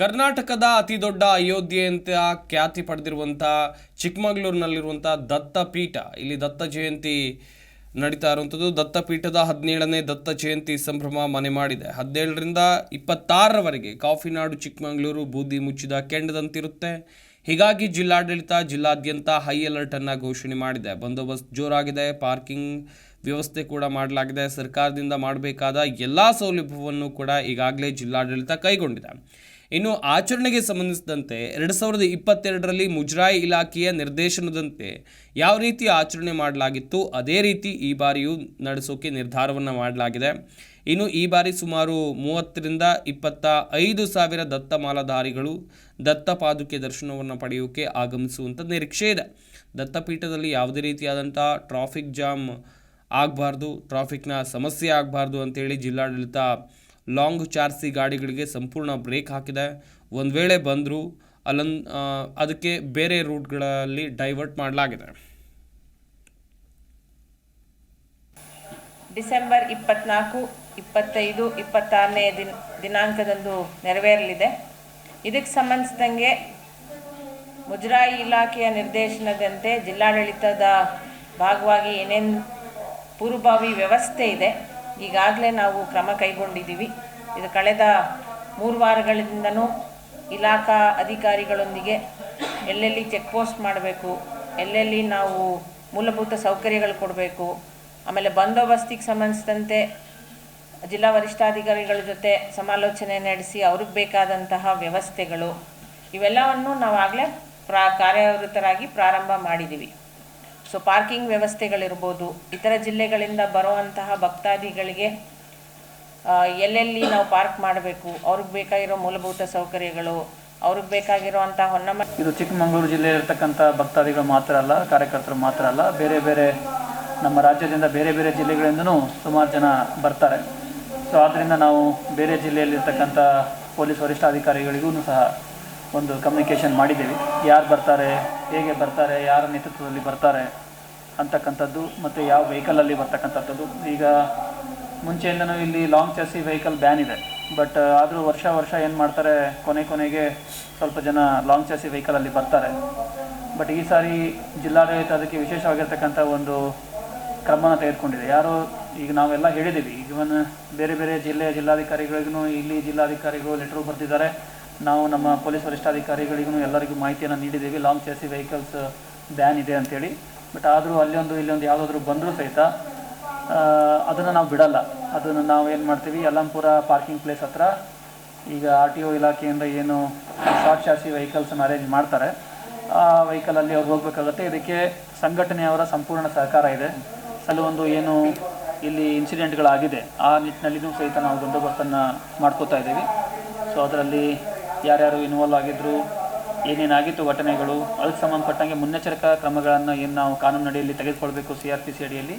ಕರ್ನಾಟಕದ ಅತಿ ದೊಡ್ಡ ಅಯೋಧ್ಯೆ ಅಂತ ಖ್ಯಾತಿ ಪಡೆದಿರುವಂಥ ಚಿಕ್ಕಮಗಳೂರಿನಲ್ಲಿರುವಂಥ ದತ್ತಪೀಠ. ಇಲ್ಲಿ ದತ್ತ ಜಯಂತಿ ನಡೀತಾ ಇರುವಂಥದ್ದು. ದತ್ತಪೀಠದ ಹದಿನೇಳನೇ ದತ್ತ ಜಯಂತಿ ಸಂಭ್ರಮ ಮನೆ ಮಾಡಿದೆ. ಹದಿನೇಳರಿಂದ ಇಪ್ಪತ್ತಾರರವರೆಗೆ ಕಾಫಿನಾಡು ಚಿಕ್ಕಮಗಳೂರು ಬೂದಿ ಮುಚ್ಚಿದ ಕೆಂಡದಂತಿರುತ್ತೆ. ಹೀಗಾಗಿ ಜಿಲ್ಲಾಡಳಿತ ಜಿಲ್ಲಾದ್ಯಂತ ಹೈ ಅಲರ್ಟನ್ನು ಘೋಷಣೆ ಮಾಡಿದೆ. ಬಂದೋಬಸ್ತ್ ಜೋರಾಗಿದೆ. ಪಾರ್ಕಿಂಗ್ ವ್ಯವಸ್ಥೆ ಕೂಡ ಮಾಡಲಾಗಿದೆ. ಸರ್ಕಾರದಿಂದ ಮಾಡಬೇಕಾದ ಎಲ್ಲ ಸೌಲಭ್ಯವನ್ನು ಕೂಡ ಈಗಾಗಲೇ ಜಿಲ್ಲಾಡಳಿತ ಕೈಗೊಂಡಿದೆ. ಇನ್ನು ಆಚರಣೆಗೆ ಸಂಬಂಧಿಸಿದಂತೆ ಎರಡು ಸಾವಿರದ ಇಪ್ಪತ್ತೆರಡರಲ್ಲಿ ಮುಜರಾಯಿ ಇಲಾಖೆಯ ನಿರ್ದೇಶನದಂತೆ ಯಾವ ರೀತಿ ಆಚರಣೆ ಮಾಡಲಾಗಿತ್ತು, ಅದೇ ರೀತಿ ಈ ಬಾರಿಯೂ ನಡೆಸೋಕೆ ನಿರ್ಧಾರವನ್ನು ಮಾಡಲಾಗಿದೆ. ಇನ್ನು ಈ ಬಾರಿ ಸುಮಾರು ಮೂವತ್ತರಿಂದ ಇಪ್ಪತ್ತ ಐದು ಸಾವಿರ ದತ್ತ ಮಾಲಾಧಾರಿಗಳು ದತ್ತ ಪಾದುಕೆ ದರ್ಶನವನ್ನು ಪಡೆಯೋಕೆ ಆಗಮಿಸುವಂಥ ನಿರೀಕ್ಷೆ ಇದೆ. ದತ್ತಪೀಠದಲ್ಲಿ ಯಾವುದೇ ರೀತಿಯಾದಂಥ ಟ್ರಾಫಿಕ್ ಜಾಮ್ ಆಗಬಾರ್ದು, ಟ್ರಾಫಿಕ್ನ ಸಮಸ್ಯೆ ಆಗಬಾರ್ದು ಅಂತೇಳಿ ಜಿಲ್ಲಾಡಳಿತ ಲಾಂಗ್ ಚಾರ್ಸಿ ಗಾಡಿಗಳಿಗೆ ಸಂಪೂರ್ಣ ಬ್ರೇಕ್ ಹಾಕಿದೆ. ಒಂದು ವೇಳೆ ಬಂದರೂ ಅಲ್ಲೊಂದು ಅದಕ್ಕೆ ಬೇರೆ ರೂಟ್ಗಳಲ್ಲಿ ಡೈವರ್ಟ್ ಮಾಡಲಾಗಿದೆ. ಡಿಸೆಂಬರ್ ಇಪ್ಪತ್ನಾಲ್ಕು, ಇಪ್ಪತ್ತೈದು, ಇಪ್ಪತ್ತಾರನೇ ದಿನ, ದಿನಾಂಕದಂದು ನೆರವೇರಲಿದೆ. ಇದಕ್ಕೆ ಸಂಬಂಧಿಸಿದಂಗೆ ಮುಜರಾಯಿ ಇಲಾಖೆಯ ನಿರ್ದೇಶನದಂತೆ ಜಿಲ್ಲಾಡಳಿತದ ಭಾಗವಾಗಿ ಏನೇನು ಪೂರ್ವಭಾವಿ ವ್ಯವಸ್ಥೆ ಇದೆ ಈಗಾಗಲೇ ನಾವು ಕ್ರಮ ಕೈಗೊಂಡಿದ್ದೀವಿ. ಇದು ಕಳೆದ ಮೂರು ವಾರಗಳಿಂದನೂ ಇಲಾಖಾ ಅಧಿಕಾರಿಗಳೊಂದಿಗೆ ಎಲ್ಲೆಲ್ಲಿ ಚೆಕ್ ಪೋಸ್ಟ್ ಮಾಡಬೇಕು, ಎಲ್ಲೆಲ್ಲಿ ನಾವು ಮೂಲಭೂತ ಸೌಕರ್ಯಗಳು ಕೊಡಬೇಕು, ಆಮೇಲೆ ಬಂದೋಬಸ್ತಿಗೆ ಸಂಬಂಧಿಸಿದಂತೆ ಜಿಲ್ಲಾ ವರಿಷ್ಠಾಧಿಕಾರಿಗಳ ಜೊತೆ ಸಮಾಲೋಚನೆ ನಡೆಸಿ ಅವ್ರಿಗೆ ಬೇಕಾದಂತಹ ವ್ಯವಸ್ಥೆಗಳು, ಇವೆಲ್ಲವನ್ನು ನಾವಾಗಲೇ ಪ್ರಾ ಕಾರ್ಯವೃತರಾಗಿ ಪ್ರಾರಂಭ ಮಾಡಿದ್ದೀವಿ. ಸೊ ಪಾರ್ಕಿಂಗ್ ವ್ಯವಸ್ಥೆಗಳಿರ್ಬೋದು, ಇತರ ಜಿಲ್ಲೆಗಳಿಂದ ಬರುವಂತಹ ಭಕ್ತಾದಿಗಳಿಗೆ ಎಲ್ಲೆಲ್ಲಿ ನಾವು ಪಾರ್ಕ್ ಮಾಡಬೇಕು, ಅವ್ರಿಗೆ ಬೇಕಾಗಿರೋ ಮೂಲಭೂತ ಸೌಕರ್ಯಗಳು, ಅವ್ರಿಗೆ ಬೇಕಾಗಿರುವಂಥ ಹೊನ್ನಮ, ಇದು ಚಿಕ್ಕಮಗಳೂರು ಜಿಲ್ಲೆಯಲ್ಲಿರ್ತಕ್ಕಂಥ ಭಕ್ತಾದಿಗಳು ಮಾತ್ರ ಅಲ್ಲ, ಕಾರ್ಯಕರ್ತರು ಮಾತ್ರ ಅಲ್ಲ, ಬೇರೆ ಬೇರೆ ನಮ್ಮ ರಾಜ್ಯದಿಂದ ಬೇರೆ ಬೇರೆ ಜಿಲ್ಲೆಗಳಿಂದನೂ ಸುಮಾರು ಜನ ಬರ್ತಾರೆ. ಸೊ ಆದ್ದರಿಂದ ನಾವು ಬೇರೆ ಜಿಲ್ಲೆಯಲ್ಲಿರ್ತಕ್ಕಂಥ ಪೊಲೀಸ್ ವರಿಷ್ಠಾಧಿಕಾರಿಗಳಿಗೂ ಸಹ ಒಂದು ಕಮ್ಯುನಿಕೇಷನ್ ಮಾಡಿದ್ದೀವಿ. ಯಾರು ಬರ್ತಾರೆ, ಹೇಗೆ ಬರ್ತಾರೆ, ಯಾರ ನೇತೃತ್ವದಲ್ಲಿ ಬರ್ತಾರೆ ಅಂತಕ್ಕಂಥದ್ದು ಮತ್ತು ಯಾವ ವೆಹಿಕಲಲ್ಲಿ ಬರ್ತಕ್ಕಂಥದ್ದು. ಈಗ ಮುಂಚೆಯಿಂದನೂ ಇಲ್ಲಿ ಲಾಂಗ್ ಚರ್ಸಿ ವೆಹಿಕಲ್ ಬ್ಯಾನ್ ಇದೆ. ಬಟ್ ಆದರೂ ವರ್ಷ ವರ್ಷ ಏನು ಮಾಡ್ತಾರೆ, ಕೊನೆ ಕೊನೆಗೆ ಸ್ವಲ್ಪ ಜನ ಲಾಂಗ್ ಚರ್ಸಿ ವೆಹಿಕಲಲ್ಲಿ ಬರ್ತಾರೆ. ಬಟ್ ಈ ಸಾರಿ ಜಿಲ್ಲಾಡಳಿತ ಅದಕ್ಕೆ ವಿಶೇಷವಾಗಿರ್ತಕ್ಕಂಥ ಒಂದು ಕ್ರಮನ ತೆಗೆದುಕೊಂಡಿದೆ. ಯಾರು ಈಗ ನಾವೆಲ್ಲ ಹೇಳಿದ್ದೀವಿ. ಇವನ್ ಬೇರೆ ಬೇರೆ ಜಿಲ್ಲೆಯ ಜಿಲ್ಲಾಧಿಕಾರಿಗಳಿಗೂ, ಇಲ್ಲಿ ಜಿಲ್ಲಾಧಿಕಾರಿಗಳು ಲೆಟ್ರು ಬರೆದಿದ್ದಾರೆ. ನಾವು ನಮ್ಮ ಪೊಲೀಸ್ ವರಿಷ್ಠಾಧಿಕಾರಿಗಳಿಗೂ ಎಲ್ಲರಿಗೂ ಮಾಹಿತಿಯನ್ನು ನೀಡಿದ್ದೀವಿ. ಲಾಂಗ್ ಚೇಸಿ ವೆಹಿಕಲ್ಸ್ ಬ್ಯಾನ್ ಇದೆ ಅಂತೇಳಿ. ಬಟ್ ಆದರೂ ಅಲ್ಲೊಂದು ಇಲ್ಲೊಂದು ಯಾವುದಾದ್ರೂ ಬಂದರೂ ಸಹಿತ ಅದನ್ನು ನಾವು ಬಿಡಲ್ಲ. ಅದನ್ನು ನಾವು ಏನು ಮಾಡ್ತೀವಿ? ಯಲ್ಲಂಪುರ ಪಾರ್ಕಿಂಗ್ ಪ್ಲೇಸ್ ಹತ್ರ ಈಗ ಆರ್ ಟಿ ಒ ಇಲಾಖೆಯಿಂದ ಏನು ಶಾರ್ಟ್ ಚಾರ್ಸಿ ವೆಹಿಕಲ್ಸನ್ನು ಅರೇಂಜ್ ಮಾಡ್ತಾರೆ. ಆ ವೆಹಿಕಲಲ್ಲಿ ಅವ್ರು ಹೋಗಬೇಕಾಗುತ್ತೆ. ಇದಕ್ಕೆ ಸಂಘಟನೆಯವರ ಸಂಪೂರ್ಣ ಸಹಕಾರ ಇದೆ. ಕೆಲವೊಂದು ಏನು ಇಲ್ಲಿ ಇನ್ಸಿಡೆಂಟ್ಗಳಾಗಿದೆ ಆ ನಿಟ್ಟಿನಲ್ಲಿಯೂ ಸಹಿತ ನಾವು ಬಂದೋಬಸ್ತನ್ನು ಮಾಡ್ಕೋತಾ ಇದ್ದೀವಿ. ಸೊ ಅದರಲ್ಲಿ ಯಾರ್ಯಾರು ಇನ್ವಾಲ್ವ್ ಆಗಿದ್ರು, ಏನೇನಾಗಿತ್ತು ಘಟನೆಗಳು ಅದಕ್ಕೆ ಸಂಬಂಧಪಟ್ಟಂಗೆ ಮುನ್ನೆಚ್ಚರಿಕಾ ಕ್ರಮಗಳನ್ನು ಏನು ನಾವು ಕಾನೂನು ಅಡಿಯಲ್ಲಿ ತೆಗೆದುಕೊಳ್ಬೇಕು ಸಿ ಆರ್ ಪಿ ಸಿ ಅಡಿಯಲ್ಲಿ,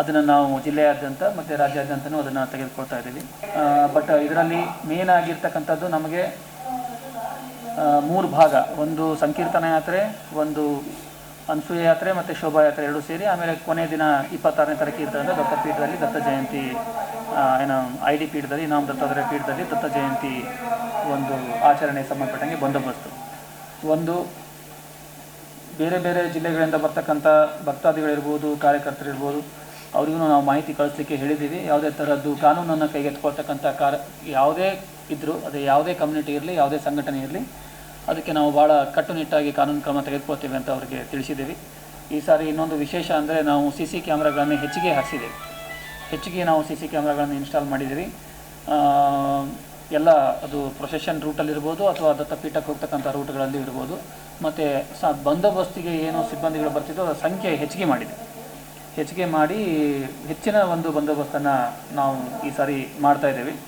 ಅದನ್ನು ನಾವು ಜಿಲ್ಲೆಯಾದ್ಯಂತ ಮತ್ತು ರಾಜ್ಯಾದ್ಯಂತನೂ ಅದನ್ನು ತೆಗೆದುಕೊಳ್ತಾ ಇದ್ದೀವಿ. ಬಟ್ ಇದರಲ್ಲಿ ಮೇನ್ ಆಗಿರ್ತಕ್ಕಂಥದ್ದು ನಮಗೆ ಮೂರು ಭಾಗ. ಒಂದು ಸಂಕೀರ್ತನ ಯಾತ್ರೆ, ಒಂದು ಅನ್ಸೂಯ ಯಾತ್ರೆ ಮತ್ತು ಶೋಭಾಯಾತ್ರೆ ಎರಡು ಸೇರಿ, ಆಮೇಲೆ ಕೊನೆ ದಿನ ಇಪ್ಪತ್ತಾರನೇ ತಾರೀಕು ಇರ್ತದೆ ದತ್ತ ಪೀಠದಲ್ಲಿ ದತ್ತ ಜಯಂತಿ ಏನು ಐ ಡಿ ಪೀಠದಲ್ಲಿ, ಇನಾಮ್ ದತ್ತಾತ್ರೇಯ ಪೀಠದಲ್ಲಿ ದತ್ತ ಜಯಂತಿ ಒಂದು ಆಚರಣೆ ಸಂಬಂಧಪಟ್ಟಂಗೆ ಬಂದೋಬಸ್ತು. ಒಂದು, ಬೇರೆ ಬೇರೆ ಜಿಲ್ಲೆಗಳಿಂದ ಬರ್ತಕ್ಕಂಥ ಭಕ್ತಾದಿಗಳಿರ್ಬೋದು, ಕಾರ್ಯಕರ್ತರಿರ್ಬೋದು, ಅವ್ರಿಗೂ ನಾವು ಮಾಹಿತಿ ಕಳಿಸ್ಲಿಕ್ಕೆ ಹೇಳಿದ್ದೀವಿ. ಯಾವುದೇ ಥರದ್ದು ಕಾನೂನನ್ನು ಕೈಗೆತ್ಕೊಳ್ತಕ್ಕಂಥ ಕಾರ ಯಾವುದೇ ಇದ್ದರೂ ಅದೇ ಯಾವುದೇ ಕಮ್ಯುನಿಟಿ ಇರಲಿ, ಯಾವುದೇ ಸಂಘಟನೆ ಇರಲಿ ಅದಕ್ಕೆ ನಾವು ಭಾಳ ಕಟ್ಟುನಿಟ್ಟಾಗಿ ಕಾನೂನು ಕ್ರಮ ತೆಗೆದುಕೊಳ್ತೇವೆ ಅಂತ ಅವರಿಗೆ ತಿಳಿಸಿದ್ದೀವಿ. ಈ ಸಾರಿ ಇನ್ನೊಂದು ವಿಶೇಷ ಅಂದರೆ ನಾವು ಸಿ ಸಿ ಕ್ಯಾಮ್ರಾಗಳನ್ನು ಹೆಚ್ಚಿಗೆ ಹಾಕ್ಸಿದ್ದೀವಿ. ಹೆಚ್ಚಿಗೆ ನಾವು ಸಿ ಸಿ ಕ್ಯಾಮ್ರಾಗಳನ್ನು ಇನ್ಸ್ಟಾಲ್ ಮಾಡಿದ್ದೀವಿ. ಎಲ್ಲ ಅದು ಪ್ರೊಸೆಷನ್ ರೂಟಲ್ಲಿರ್ಬೋದು ಅಥವಾ ದತ್ತಪೀಠಕ್ಕೆ ಹೋಗ್ತಕ್ಕಂಥ ರೂಟ್ಗಳಲ್ಲಿ ಇರ್ಬೋದು. ಮತ್ತು ಸ ಬಂದೋಬಸ್ತಿಗೆ ಏನು ಸಿಬ್ಬಂದಿಗಳು ಬರ್ತಿದ್ದೋ ಅದರ ಸಂಖ್ಯೆ ಹೆಚ್ಚಿಗೆ ಮಾಡಿದೆ. ಹೆಚ್ಚಿಗೆ ಮಾಡಿ ಹೆಚ್ಚಿನ ಒಂದು ಬಂದೋಬಸ್ತನ್ನು ನಾವು ಈ ಸಾರಿ ಮಾಡ್ತಾ ಇದ್ದೇವೆ. ಇದು